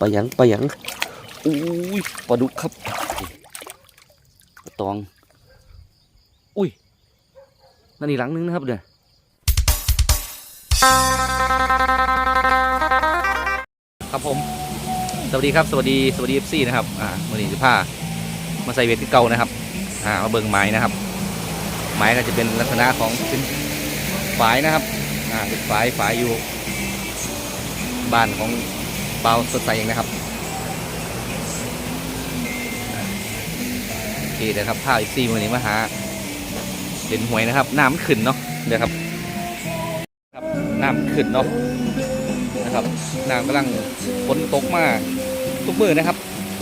ปลาหยังปลาหยังอุ้ยปลาดุกครับตอง อุ้ยนั่นอีกหลังนึงนะครับเดี๋ยครับผม สวัสดีครับ สวัสดีสวัสดีเอฟซีนะครับ อ่าวันนี้จะพามาใส่เวทที่เก่านะครับ อ่ามาเบิ่งไม้นะครับ ไม้ก็จะเป็นลักษณะของเป็นฝายนะครับ อ่าเป็นฝายฝายอยู่ บ้านของ เปาสดใสเองนะครับโอเคเดี๋ยวครับพาอีกซี่วันนี้มาหาเด่นหวยนะครับ น้ำขึ้นเนาะเดี๋ยวครับครับน้ำขึ้นเนาะนะครับน้ำกำลังฝนตกมาทุกมือนะครับ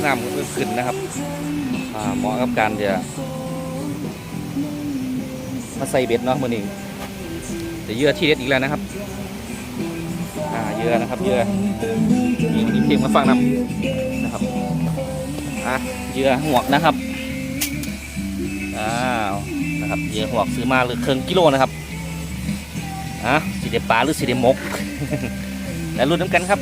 น้ำมันขึ้นนะครับเหมาะกับการจะมาใส่เบ็ดเนาะมือนี้เดี๋ยวเยื่อที่เด็ดอีกแล้วนะครับ อ่าเยื่อนะครับเยื่อ เพลงมาฟังนำนะครับอะเหยื่อหวกนะครับอ้าวนะครับเหยื่อหวกซื้อมาหรือเครื่องกิโลนะครับอะสีเดปลาหรือสีเดมก แล้วรุ่นน้ำกันครับ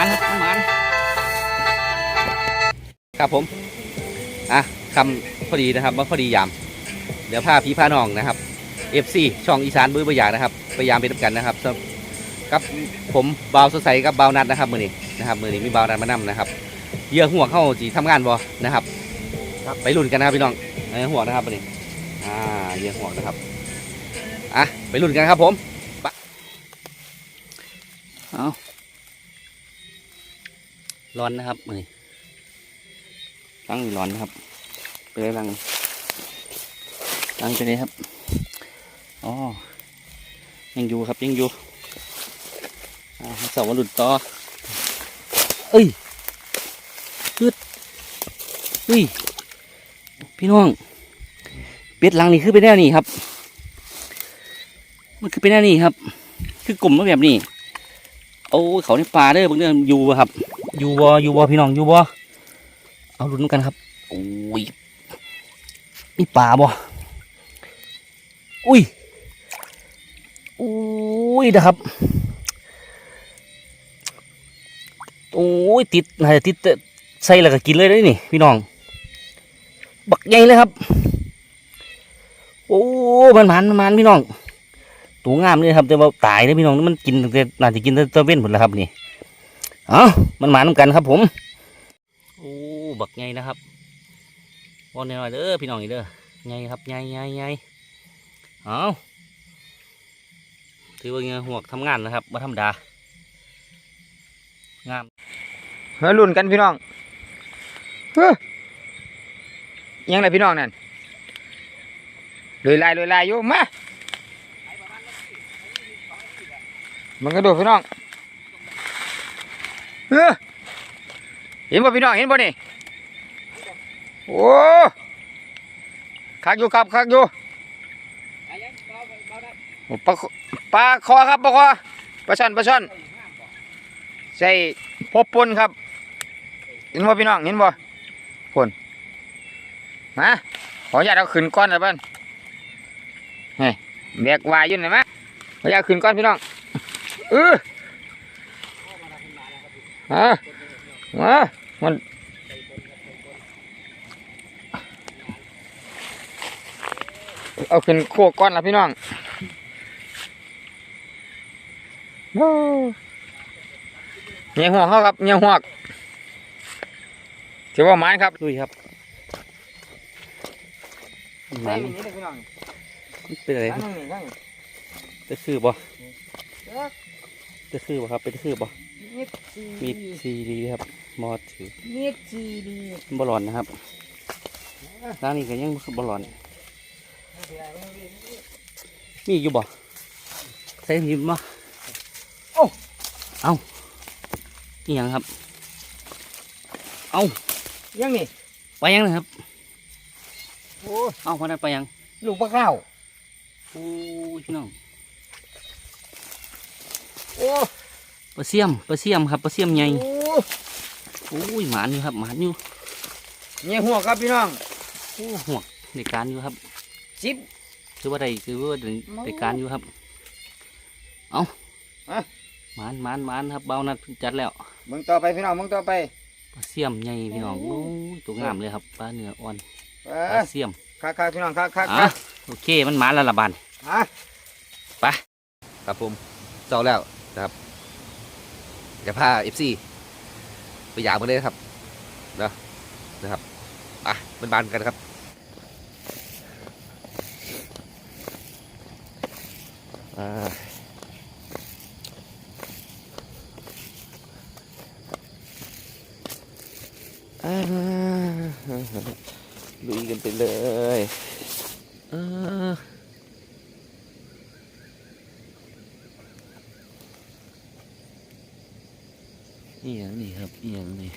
มันหมันครับมันหมันครับผม อะคำพอดีนะครับว่าพอดียาม เดี๋ยวพาพี่พาน้องนะครับ FC ช่องอีสานบื้อประยากนะครับพยายามไปด้วยกันนะครับสำหรับกับผมบาวสดใสกับบ่าวนัดนะครับมือนี้นะครับมือนี้มีบ่าวนัดมานำนะครับเหยื่อหัวเข้าจีทำงานบ่นะครับ ไปลุ้นกันนะครับพี่น้องเหยื่อหัวนะครับมือนี้อ่าเหยื่อหัวนะครับอะไปลุ้นกันครับผมไปเอา ร้อนนะครับมือนี้ตั้งอยู่ร้อนนะครับ ไปเลยลังลังไปเลยครับอ๋อยังอยู่ครับยังอยู่อ่าเสาร์วันหลุดต่อเอ้ยพืดเฮ้ยพี่น้องเป็ดหลังนี่คือเป็นแนวนี้ครับ มันคือเป็นแนวนี้ครับ คือกลุ่มมาแบบนี้ โอ้ยเขาในป่าเด้อบางเรื่องอยู่บ่ครับ อยู่บ่อยู่บ่พี่น้องอยู่บ่เอาลุ้นกันครับโอ้ยมีป่าบ่อุ้ยอุ้ยนะครับโอ้ยติดนาจะติดใส่แล้วก็กินเลยได้นี่ พี่น้อง บักใหญ่เลยครับ โอ้มันมันมันมันพี่น้องตัวงามเลยครับแต่ว่าตายเลยพี่น้องมันกินแต่น่าจะกินตั้งแต่เว้นหมดแล้วครับนี่ เอ้ามันหมาน้ำกันครับผมโอ้บักไงนะครับวอนหน่อยเด้อพี่น้องอีกเด้อไงครับไงไงไงเอาถือว่าเงี้ยหัวกทำงานนะครับว่าธรรมดางามเฮ้ยรุ่นกันพี่น้องเฮ้ยยังไงพี่น้องนั่นลอยลายลอยลายอยู่มามันกระโดดพี่น้อง เฮ้ยเห็นบ่พี่น้องเห็นบ่นี่โอ้คักอยู่ครับคักอยู่ปลาคปลาคอครับปลาคอปลาช่อนปลาช่อนใส่พบปนครับ เห็นบ่พี่น้องเห็นบ่ปนมาขออนุญาตเอาขึ้นก้อนเลยเบ้านเฮ้ยแบกวายอยืนไหนอยมะขออนุญาตขึ้นก้อนพี่น้องเออ ฮะมามันเอาขึ้นโคกก้อนละพี่น้องโอ้เงี้ยหัวเขาครับเงี้ยหัวกถือว่าหมานครับลุยครับหมันเป็นอะไรจะคือบ่จะคือบ่ครับเป็นคือบ่ มีดซีดีครับมอดถือนิดจีดีบอลอนนะครับร้านนี้ก็ยังบอลอนมีอยู่บ่ใส่หิมบ่โอ้เอานี่ยังครับ เอายังนี่ไปยังนะครับโอ้เอาคนนั้นไปยังลูกปลาข้าวโอ้ยพี่น้องโอ้ ปลาเสียมปลาเสียมครับปลาเสียมใหญ่โอ้โอ้ยหมานอยู่ครับหมานอยู่เนี่ยหัวครับพี่น้องโอ้ห่วงในการอยู่ครับสิบคือว่าใดคือว่าใดในการอยู่ครับเอาอะหมานหมานหมานครับเบานัดเพิ่งจัดแล้วมึงต่อไปพี่น้องมึงต่อไปปลาเสียมใหญ่พี่น้องโอ้โอ้ยตัวงามเลยครับปลาเนื้ออ่อนเอปอลาเสียมคักคักพี่น้องคักคักอะคักโอเคมันหมาแล้วละบานอะครับผมเจ้าแล้วนะครับ จะพาเอฟซีไปหยามกันเลยนะครับนะนะครับอะเป็นบานกันครับอ่าลุยกันไปเลยอ่า นี่อย่างนี้ครับนี่อย่างนี้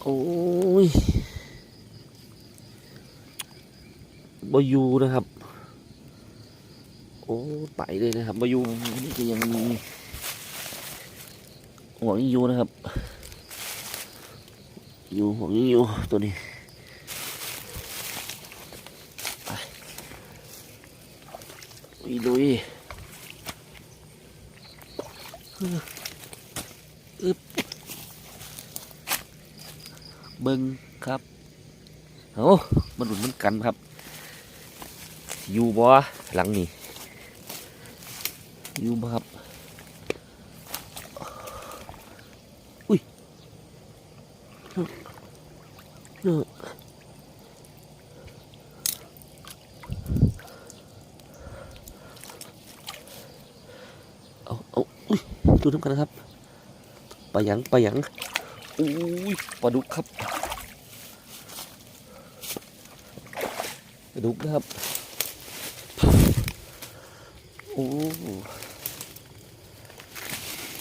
โอ้ยบอยูนะครับ โอ้ไปเลยนะครับบอยูนี่ก็ยังมีหัวยังอยู่นะครับ อยู่หัวยังอยู่ตัวนี้ไปลุย ลุยเบิ้งครับโอ้มันหลุนมันกันครับ อยู่บ่หลังนี่อยู่บ่ครับ อุ้ยเออเอาเอาอุ้ยดูน้ำกันนะครับ ปลาหยังปลาหยังอุ้ยปลาดุกครับปลาดุกนะครับโอ้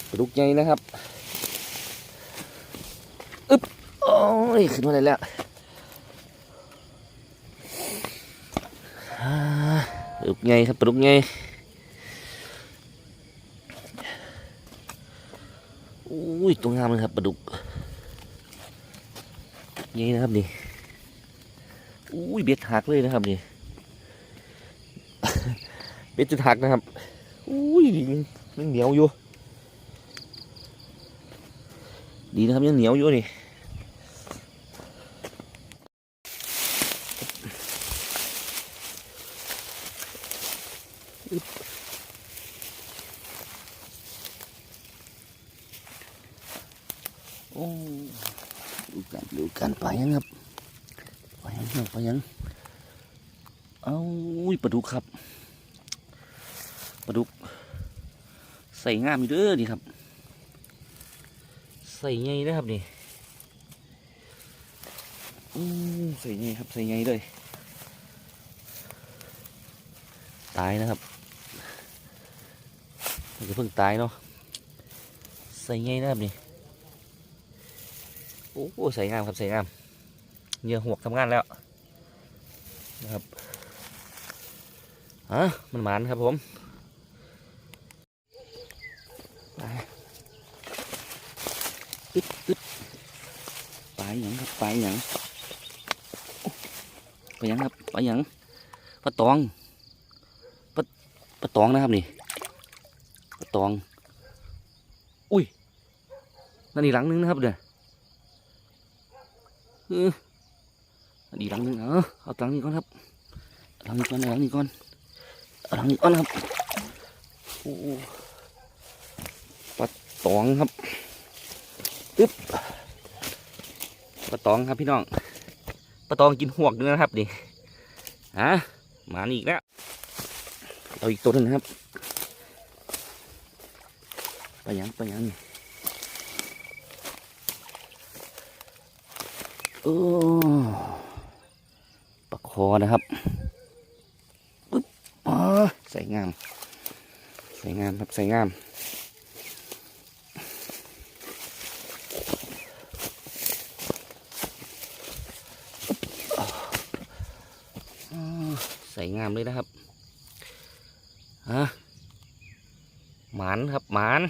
ปลาดุกใหญ่นะครับอึ๊บโอ้ยขึ้นมาได้แล้วอ่าปลาดุกใหญ่ครับปลาดุกใหญ่ อุ้ยตรงงามเลยครับปลาดุกนี่นะครับนี่อุ้ยเบ็ดหักเลยนะครับนี่เบ็ดจะหักนะครับอุ้ยยังเหนียวอยู่ดีนะครับยังเหนียวอยู่นี่ โอ้ดูกันดูกันไปยังครับไปยังไปยังเอาอุ้ยปลาดุกครับปลาดุก ใส่งามอยู่เด้อนี่ครับ ใส่ไงนะครับนี่อู้ใส่ไงครับใส่ไงเลยตายนะครับมันจะเพิ่งตายเนาะใส่ไงนะครับนี่ โอ้โหใส่งามครับใส่งามเหยื่อหวกทำงานแล้วนะครับอะมันหมานครับผมไปอึดอึดไปหยังครับไปหยังไปหยังครับไปหยังปลาตองปลาปลาตองนะครับนี่ปลาตอง อุ้ยนั่นอีกหลังนึงนะครับเดี๋ยว เอออันอีกหลังนึงเออเอาหลังนี้ก่อนครับหลังนี้ก่อนหลังนี้ก่อนหลังนี้ก่อนครับโอ้ปลาตองครับอึ๊บปลาตองครับพี่น้องปลาตองกินหวกด้วยนะครับนี่ฮะมาอีกแล้วเอาอีกตัวหนึงนะครับไปยังไปยังนี่โอ้ ปลาคอนะครับปึ๊บอ๋อใส่งาม ใส่งามครับใส่งามใส่งามเลยนะครับฮะหมานครับหมาน